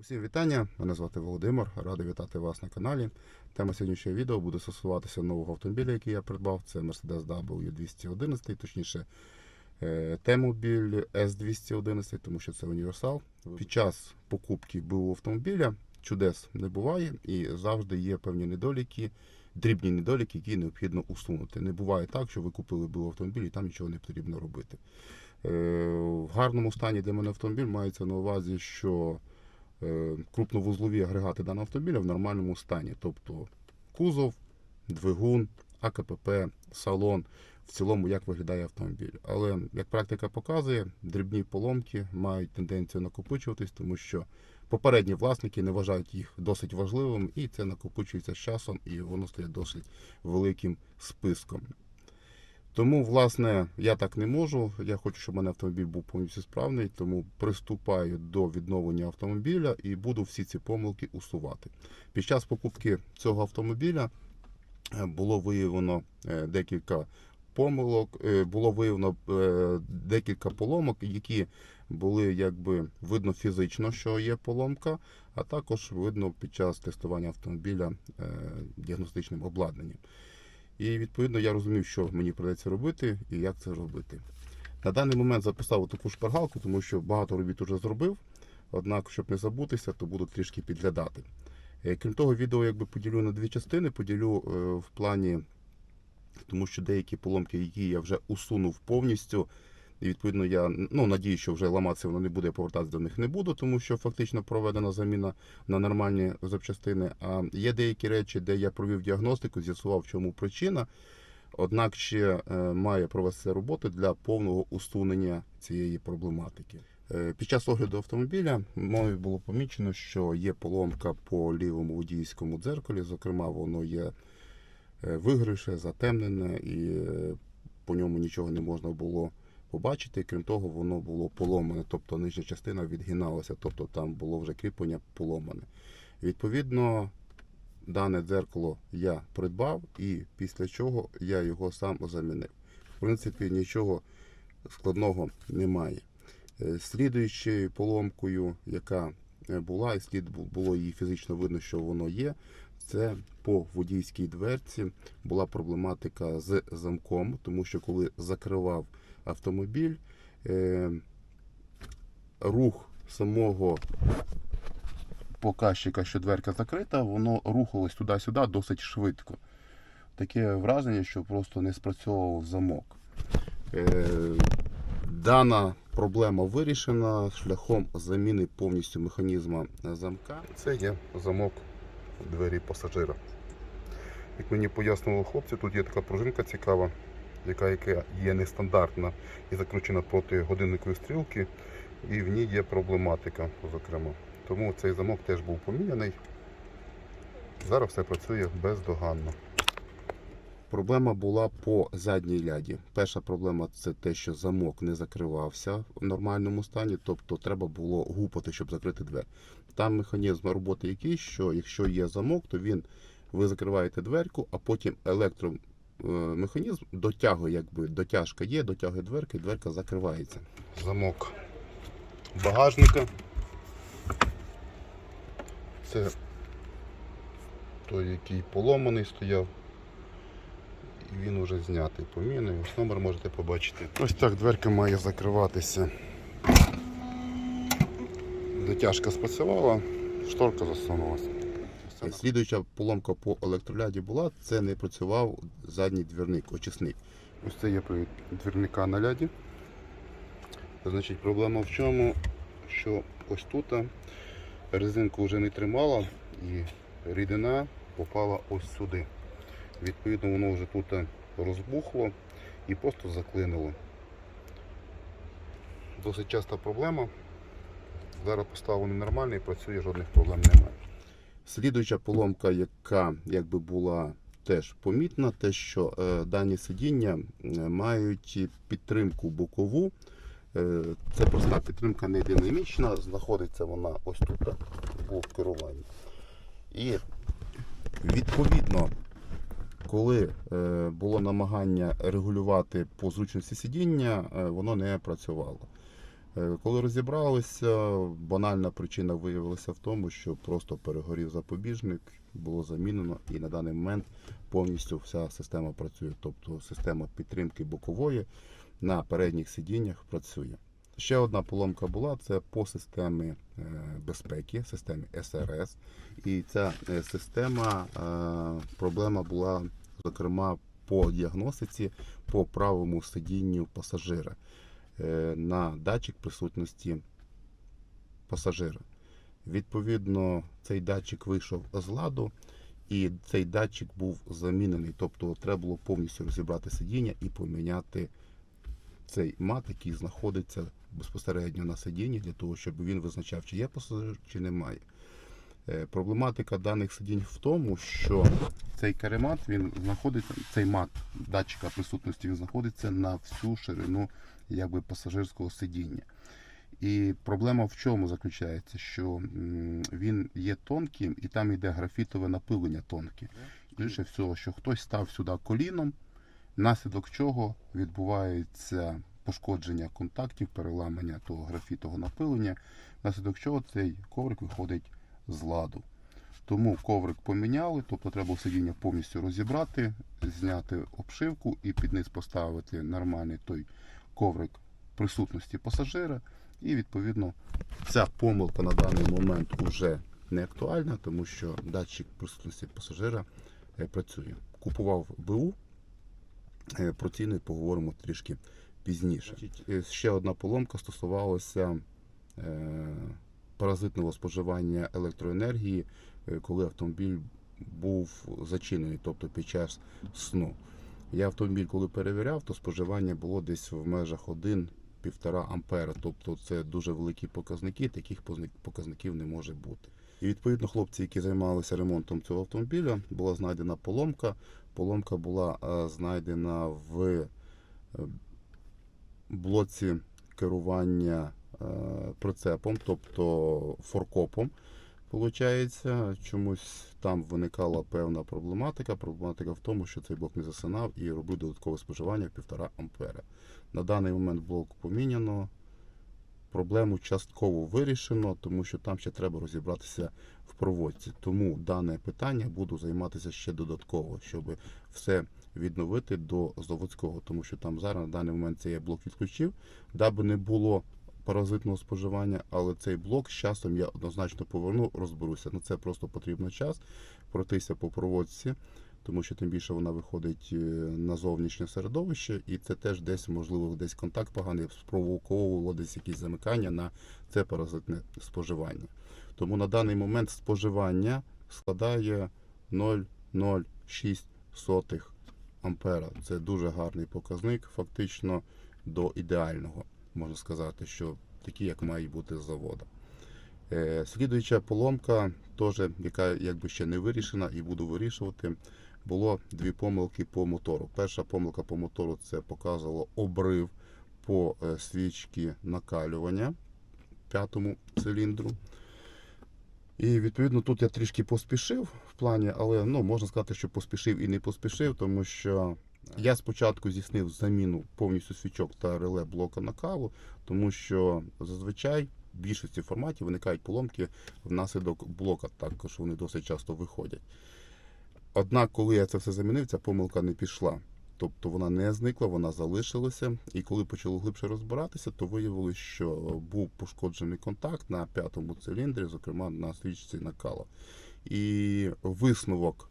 Усім вітання! Мене звати Володимир. Радий вітати вас на каналі. Тема сьогоднішнього відео буде стосуватися нового автомобіля, який я придбав. Це Mercedes W211, точніше е, T-мобіль S211, тому що це універсал. Під час покупки БУ автомобіля чудес не буває і завжди є певні недоліки, дрібні недоліки, які необхідно усунути. Не буває так, що ви купили БУ автомобіль і там нічого не потрібно робити. Е, В гарному стані для мене автомобіль мається на увазі, що крупновузлові агрегати даного автомобіля в нормальному стані. Тобто кузов, двигун, АКПП, салон, в цілому як виглядає автомобіль. Але як практика показує, дрібні поломки мають тенденцію накопичуватись, тому що попередні власники не вважають їх досить важливим, і це накопичується з часом, і воно стає досить великим списком. Тому, власне, я так не можу. Я хочу, щоб мене автомобіль був повністю справний, тому приступаю до відновлення автомобіля і буду всі ці помилки усувати. Під час покупки цього автомобіля е, було виявлено е, декілька помилок, е, було виявлено декілька поломок, які були якби видно фізично, що є поломка, а також видно під час тестування автомобіля діагностичним обладнанням. І відповідно я розумів, що мені придеться робити і як це робити. На даний момент записав таку шпаргалку, тому що багато робіт вже зробив. Однак, щоб не забутися, то буду трішки підглядати. Е, Крім того, відео якби поділю на дві частини. Поділю е, в плані, тому що деякі поломки, які я вже усунув повністю. І відповідно я ну, надію, що вже ламатися воно не буде, я повертатися до них не буду, тому що фактично проведена заміна на нормальні запчастини. А є деякі речі, де я провів діагностику, з'ясував, чому причина. Однак ще е, має провести роботи для повного усунення цієї проблематики. Е, Під час огляду автомобіля мною було помічено, що є поломка по лівому водійському дзеркалі. Зокрема, воно є е, вигрише, затемнене, і по ньому нічого не можна було побачити. Крім того, воно було поломане, тобто нижня частина відгиналася, тобто там було вже кріплення поломане. Відповідно, дане дзеркало я придбав і після чого я його сам замінив. В принципі, нічого складного немає. Е, Слідуючою поломкою, яка е, була, і слід було її фізично видно, що воно є. Це по водійській дверці була проблематика з замком, тому що коли закривав автомобіль, е, рух самого показчика, що дверка закрита, воно рухалось туди-сюди досить швидко. Таке враження, що просто не спрацьовував замок. Е, Дана проблема вирішена шляхом заміни повністю механізму замка. Це є замок двері пасажира. Як мені пояснювали хлопці, тут є така пружинка цікава, яка, є нестандартна і закручена проти годинникової стрілки, і в ній є проблематика, зокрема. Тому цей замок теж був поміняний. Зараз все працює бездоганно. Проблема була по задній ляді. Перша проблема це те, що замок не закривався в нормальному стані, тобто треба було гупати, щоб закрити двері. Там механізм роботи який, що якщо є замок, то він ви закриваєте дверку, а потім електромеханізм дотягує, якби дотяжка є, дотягує дверки, дверка закривається. Замок багажника. Це той, який поломаний стояв. І він уже знятий поміною. Ось номер можете побачити. Ось так дверка має закриватися. Дотяжка спрацювала, шторка засунулася. Слідуюча поломка по електроляді була, це не працював задній двірник, очисник. Ось це є двірника на ляді. Значить, проблема в чому, що ось тут резинку вже не тримала і рідина попала ось сюди. Відповідно, воно вже тут розбухло і просто заклинило. Досить часта проблема. Зараз поставлений нормально і працює, жодних проблем немає. Слідуюча поломка, яка якби була теж помітна, те, що е, дані сидіння е, мають підтримку бокову. Е, це проста підтримка не динамічна, знаходиться вона ось тут, блок керування. І відповідно, коли було намагання регулювати по зручності сидіння, воно не працювало. Е, Коли розібралися, банальна причина виявилася в тому, що просто перегорів запобіжник, було замінено, і на даний момент повністю вся система працює. Тобто система підтримки бокової на передніх сидіннях працює. Ще одна поломка була це по системі е, безпеки, системі СРС. І ця е, система, проблема була, зокрема, по діагностиці по правому сидінню пасажира на датчик присутності пасажира. Відповідно, цей датчик вийшов з ладу, і цей датчик був замінений. Тобто треба було повністю розібрати сидіння і поміняти цей мат, який знаходиться безпосередньо на сидінні, для того, щоб він визначав, чи є пасажир, чи немає. Е, Проблематика даних сидінь в тому, що цей каремат він знаходиться, цей мат датчика присутності він знаходиться на всю ширину якби, пасажирського сидіння. І проблема в чому заключається? Що він є тонким і там йде графітове напилення тонке. Більше всього, що хтось став сюди коліном, наслідок чого відбувається пошкодження контактів, переламання того графітового напилення, наслідок чого цей коврик виходить з ладу. Тому коврик поміняли, тобто треба сидіння повністю розібрати, зняти обшивку і під низ поставити нормальний той коврик присутності пасажира. І відповідно ця помилка на даний момент вже не актуальна, тому що датчик присутності пасажира е, працює. Купував БУ, е, про ціни поговоримо трішки пізніше. Е, Ще одна поломка стосувалася паразитного споживання електроенергії, коли автомобіль був зачинений, тобто під час сну. Я автомобіль, коли перевіряв, то споживання було десь в межах 1-1,5 ампера. Тобто це дуже великі показники, таких показників не може бути. І відповідно хлопці, які займалися ремонтом цього автомобіля, була знайдена поломка. Поломка була е, знайдена в е, блоці керування е, прицепом, тобто форкопом. Получається, чомусь там виникала певна проблематика. Проблематика в тому, що цей блок не засинав і робив додаткове споживання в 1,5 ампера. На даний момент блок поміняно. Проблему частково вирішено, тому що там ще треба розібратися в проводці. Тому дане питання буду займатися ще додатково, щоб все відновити до заводського, тому що там зараз на даний момент це я блок відключив, даби не було паразитного споживання, але цей блок з часом я однозначно поверну, розберуся. На це просто потрібно час пройтися по проводці, тому що тим більше вона виходить е, на зовнішнє середовище, і це теж десь, можливо, десь контакт поганий, спровоковувало десь якісь замикання на це паразитне споживання. Тому на даний момент споживання складає 0,06 ампера. Це дуже гарний показник, фактично до ідеального можна сказати, що такі, як має бути з завода. Е, слідуюча поломка, теж, яка якби ще не вирішена і буду вирішувати, було дві помилки по мотору. Перша помилка по мотору це показувало обрив по е, свічці накалювання п'ятому циліндру. І відповідно тут я трішки поспішив в плані, але ну, можна сказати, що поспішив і не поспішив, тому що я спочатку здійснив заміну повністю свічок та реле блока на каву, тому що зазвичай в більшості форматів виникають поломки внаслідок блока, також вони досить часто виходять. Однак, коли я це все замінив, ця помилка не пішла. Тобто вона не зникла, вона залишилася. І коли почало глибше розбиратися, то виявилось, що був пошкоджений контакт на п'ятому циліндрі, зокрема на свічці накала. І висновок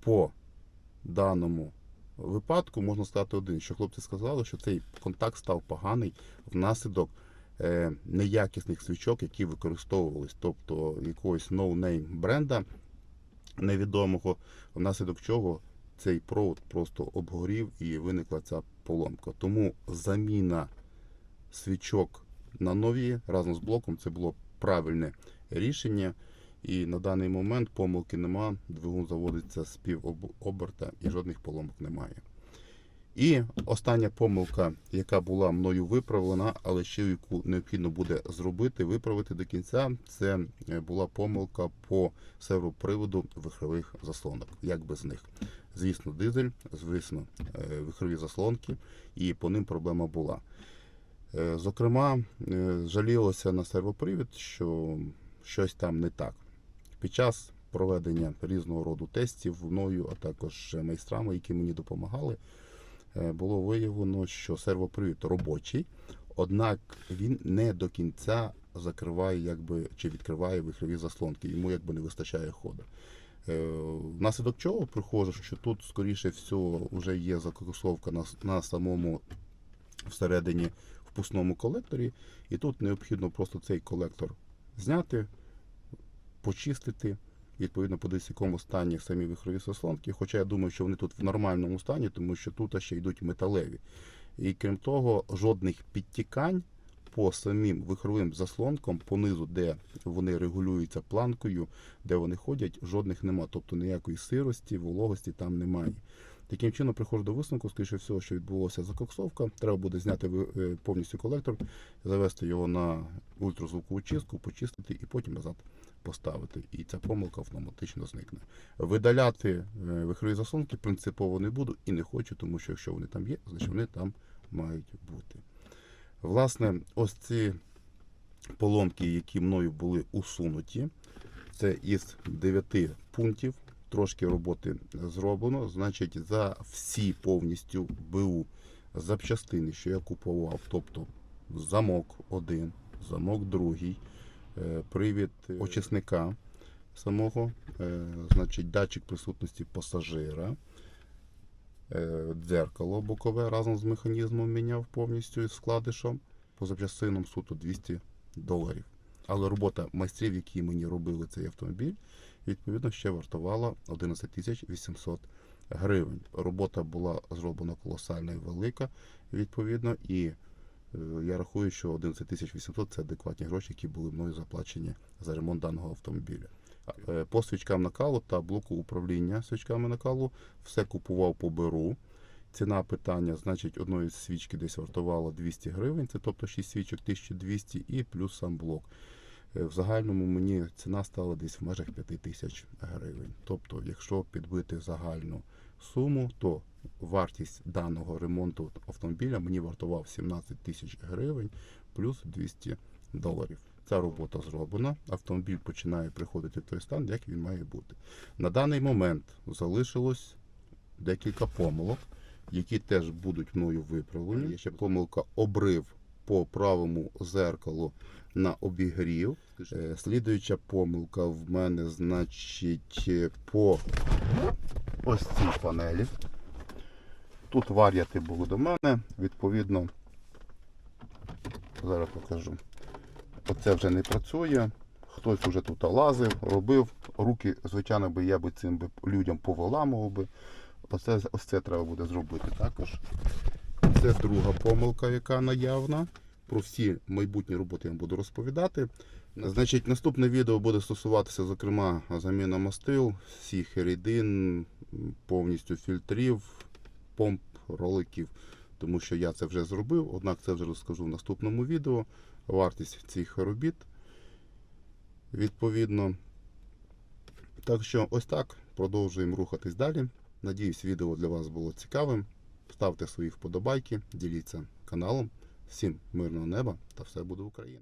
по даному випадку можна сказати один, що хлопці сказали, що цей контакт став поганий внаслідок е, неякісних свічок, які використовувались, тобто якогось ноунейм бренда невідомого, внаслідок чого цей провод просто обгорів і виникла ця поломка. Тому заміна свічок на нові разом з блоком це було правильне рішення. І на даний момент помилки нема, двигун заводиться з півоберта і жодних поломок немає. І остання помилка, яка була мною виправлена, але ще яку необхідно буде зробити, виправити до кінця, це е, була помилка по сервоприводу вихрових заслонок. Як без них? Звісно, дизель, звісно, е, вихрові заслонки, і по ним проблема була. Е, Зокрема, жалілося на сервопривід, що щось там не так. Під час проведення різного роду тестів мною, а також майстрами, які мені допомагали, е, було виявлено, що сервопривід робочий, однак він не до кінця закриває якби, чи відкриває вихрові заслонки, йому якби не вистачає ходу. Е, Внаслідок чого приходжу, що тут, скоріше всього, вже є закоксовка на, на самому всередині впускному колекторі, і тут необхідно просто цей колектор зняти, почистити, відповідно подивитися, в якому стані самі вихрові заслонки. Хоча я думаю, що вони тут в нормальному стані, тому що тут ще йдуть металеві. І крім того, жодних підтікань по самим вихровим заслонкам, понизу, де вони регулюються планкою, де вони ходять, жодних нема. Тобто ніякої сирості, вологості там немає. Таким чином приходжу до висновку, скоріше всього, що відбулося закоксовка. Треба буде зняти е, повністю колектор, завести його на ультразвукову чистку, почистити і потім назад поставити. І ця помилка автоматично зникне. Видаляти е, вихрові заслонки принципово не буду і не хочу, тому що якщо вони там є, значить вони там мають бути. Власне, ось ці поломки, які мною були усунуті, це із 9 пунктів. Трошки роботи зроблено. Значить, за всі повністю БУ запчастини, що я купував, тобто замок один, замок другий, привід очисника самого, е, значить, датчик присутності пасажира, е, дзеркало бокове разом з механізмом міняв повністю із вкладишем. По запчастинам суто 200 доларів. Але робота майстрів, які мені робили цей автомобіль, відповідно ще вартувала 11 тисяч 800 гривень. Робота була зроблена колосальна і велика, відповідно, і е, я рахую, що 11 тисяч 800 це адекватні гроші, які були мною заплачені за ремонт даного автомобіля. Е, По свічкам накалу та блоку управління свічками накалу все купував по беру. Ціна питання, значить, одної свічки десь вартувала 200 гривень, це тобто 6 свічок 1200 і плюс сам блок. Е, В загальному мені ціна стала десь в межах 5 тисяч гривень. Тобто, якщо підбити загальну суму, то вартість даного ремонту автомобіля мені вартував 17 тисяч гривень плюс 200 доларів. Ця робота зроблена. Автомобіль починає приходити в той стан, як він має бути. На даний момент залишилось декілька помилок, які теж будуть мною виправлені. Є ще помилка обрив по правому зеркалу на обігрів. Е, Слідуюча помилка в мене, значить, е, по ось цій панелі. Тут вар'яти були до мене, відповідно, зараз покажу. Оце вже не працює. Хтось вже тут лазив, робив. Руки, звичайно, би я би цим би людям повиламував би. Оце, ось це треба буде зробити також. Це друга помилка, яка наявна. Про всі майбутні роботи я вам буду розповідати. Значить, наступне відео буде стосуватися, зокрема, заміна мастил, всіх рідин, повністю фільтрів, помп, роликів, тому що я це вже зробив, однак це вже розкажу в наступному відео. Вартість цих робіт відповідно. Так що ось так продовжуємо рухатись далі. Надіюсь, відео для вас було цікавим. Ставте свої вподобайки, діліться каналом. Всім мирного неба та все буде Україна!